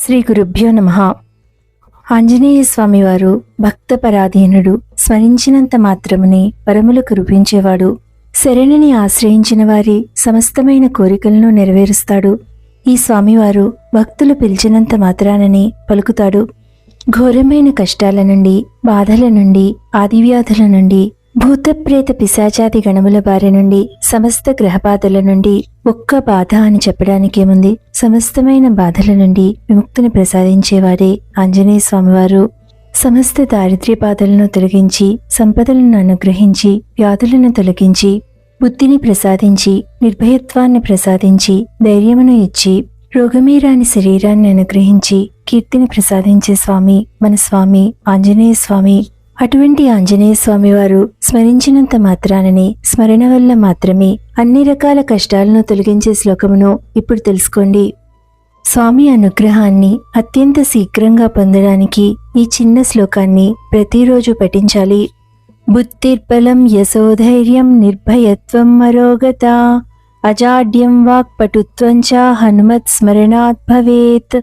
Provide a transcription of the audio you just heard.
శ్రీ గురుభ్యో నమ. ఆంజనేయ స్వామివారు భక్త పరాధీనుడు స్మరించినంత మాత్రమునే పరములు కురిపించేవాడు శరణిని ఆశ్రయించిన వారి సమస్తమైన కోరికలను నెరవేరుస్తాడు. ఈ స్వామివారు భక్తులు పిలిచినంత మాత్రాననే పలుకుతాడు. ఘోరమైన కష్టాల నుండి బాధల నుండి ఆదివ్యాధుల నుండి భూతప్రేత పిశాచాది గణముల బారి నుండి సమస్త గ్రహబాధల నుండి ఒక్క బాధ అని చెప్పడానికేముంది? సమస్తమైన బాధల నుండి విముక్తిని ప్రసాదించేవారే ఆంజనేయ స్వామివారు. సమస్త దారిద్ర్య బాధలను తొలగించి సంపదలను అనుగ్రహించి వ్యాధులను తొలగించి బుద్ధిని ప్రసాదించి నిర్భయత్వాన్ని ప్రసాదించి ధైర్యమును ఇచ్చి రోగమీరాని శరీరాన్ని అనుగ్రహించి కీర్తిని ప్రసాదించే స్వామి మన స్వామి ఆంజనేయ స్వామి. అటువంటి ఆంజనేయ స్వామి వారు స్మరించినంత మాత్రాననే స్మరణ వల్ల మాత్రమే అన్ని రకాల కష్టాలను తొలగించే శ్లోకమును ఇప్పుడు తెలుసుకోండి. స్వామి అనుగ్రహాన్ని అత్యంత శీఘ్రంగా పొందడానికి ఈ చిన్న శ్లోకాన్ని ప్రతిరోజు పఠించాలి. బుద్ధిర్బలం యశోధైర్యం నిర్భయత్వం మరోగత అజాడ్యం వాక్పటుత్వం చ హనుమత్ స్మరణాత్ భవేత్.